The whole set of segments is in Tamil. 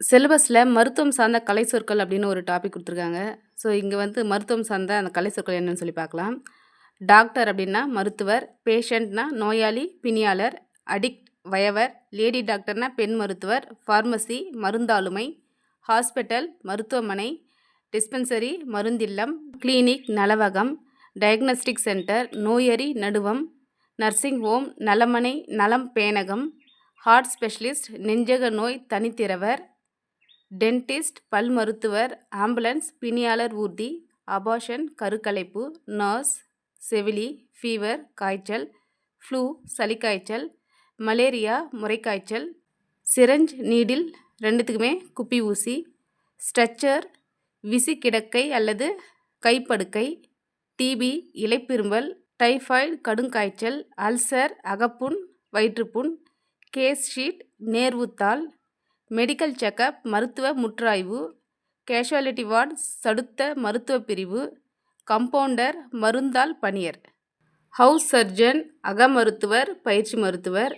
சிலபஸில் மருத்துவம் சார்ந்த கலை சொற்கள் அப்படின்னு ஒரு டாபிக் கொடுத்துருக்காங்க. ஸோ இங்கே வந்து மருத்துவம் சார்ந்த அந்த கலை சொற்கள் என்னன்னு சொல்லி பார்க்கலாம். டாக்டர் அப்படின்னா மருத்துவர் பேஷண்ட்னா நோயாளி பிணியாளர் அடிக்ட் வயவர் லேடி டாக்டர்னா பெண் மருத்துவர் ஃபார்மசி மருந்தாளுமை ஹாஸ்பிட்டல் மருத்துவமனை டிஸ்பென்சரி மருந்தில்லம் கிளினிக் நலவகம் டயக்னஸ்டிக் சென்டர் நோயறி நடுவம் நர்சிங் ஹோம் நலமனை நலம் பேணகம் ஹார்ட் ஸ்பெஷலிஸ்ட் நெஞ்சக நோய் தனித்திரவர் டென்டிஸ்ட் பல் மருத்துவர் ஆம்புலன்ஸ் பிணியாளர் ஊர்தி அபாஷன் கருக்கலைப்பு நர்ஸ் செவிலி ஃபீவர் காய்ச்சல் ஃப்ளூ சளிக்காய்ச்சல் மலேரியா முறைக்காய்ச்சல் சிரஞ்ச் நீடில் ரெண்டுத்துக்குமே குப்பி ஊசி ஸ்ட்ரெச்சர் விசி கிடக்கை அல்லது கைப்படுக்கை டிபி இலைப்பிரும்பல் டைஃபாய்டு கடுங்காய்ச்சல் அல்சர் அகப்புண் வயிற்றுப்புண் கேஸ் ஷீட் நேர்வுத்தாள் மெடிக்கல் செக்கப் மருத்துவ முற்றாய்வு கேஷுவாலிட்டி வார்டு சடுத்த மருத்துவ பிரிவு கம்பவுண்டர் மருந்தாள் பணியர். ஹவுஸ் சர்ஜன் அக மருத்துவர் பயிற்சி மருத்துவர்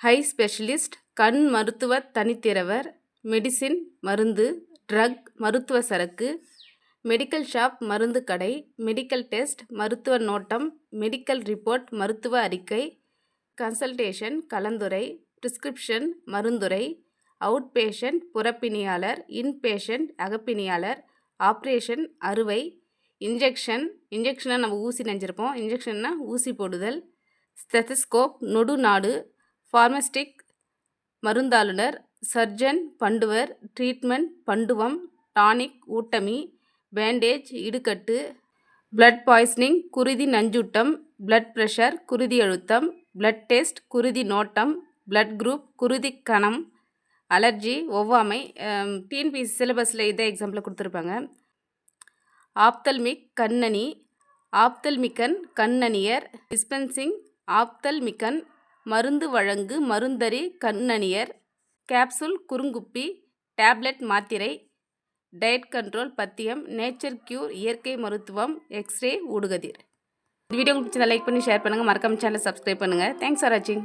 ஹை ஸ்பெஷலிஸ்ட் கண் மருத்துவ தனித்திறவர் மெடிசின் மருந்து ட்ரக் மருத்துவ சரக்கு மெடிக்கல் ஷாப் மருந்து கடை மெடிக்கல் டெஸ்ட் மருத்துவ நோட்டம் மெடிக்கல் ரிப்போர்ட் மருத்துவ அறிக்கை கன்சல்டேஷன் கலந்துரை பிரிஸ்கிரிப்ஷன் மருந்துரை அவுட் பேஷண்ட் புறப்பிணியாளர் இன்பேஷண்ட் அகப்பிணியாளர் ஆப்ரேஷன் அறுவை இன்ஜெக்ஷன் இன்ஜெக்ஷனை நம்ம ஊசி நெஞ்சிருப்போம். இன்ஜெக்ஷன்னா ஊசி போடுதல் ஸ்டெத்தஸ்கோப் நொடுநாடு ஃபார்மஸ்டிக் மருந்தாளுநர் சர்ஜன் பண்டுவர் ட்ரீட்மெண்ட் பண்டுவம் டானிக் ஊட்டமி பேண்டேஜ் இடுக்கட்டு பிளட் பாய்சனிங் குருதி நஞ்சூட்டம் பிளட் ப்ரெஷர் குருதி அழுத்தம் பிளட் டெஸ்ட் குருதி நோட்டம் பிளட் குரூப் குருதி கணம் அலர்ஜி ஒவ்வாமை டிஎன்பிஎஸ்சி சிலபஸில் இதே எக்ஸாம்பிள் கொடுத்துருப்பாங்க. ஆப்தல்மிக் கண்ணனி ஆப்தல்மிக்கன் கண்ணனியர் டிஸ்பென்சிங் ஆப்தல்மிக்கன் மருந்து வழங்கு மருந்தறி கண்ணனியர் கேப்சூல் குறுங்குப்பி டேப்லெட் மாத்திரை டயட் கண்ட்ரோல் பத்தியம் நேச்சர் க்யூர் இயற்கை மருத்துவம் எக்ஸ்ரே ஊடுகதிர். இந்த வீடியோ உங்களுக்கு லைக் பண்ணி ஷேர் பண்ணுங்கள் மறக்காம சேனலை சப்ஸ்கிரைப் பண்ணுங்கள் தேங்க்ஸ் ஃபார் வாட்சிங்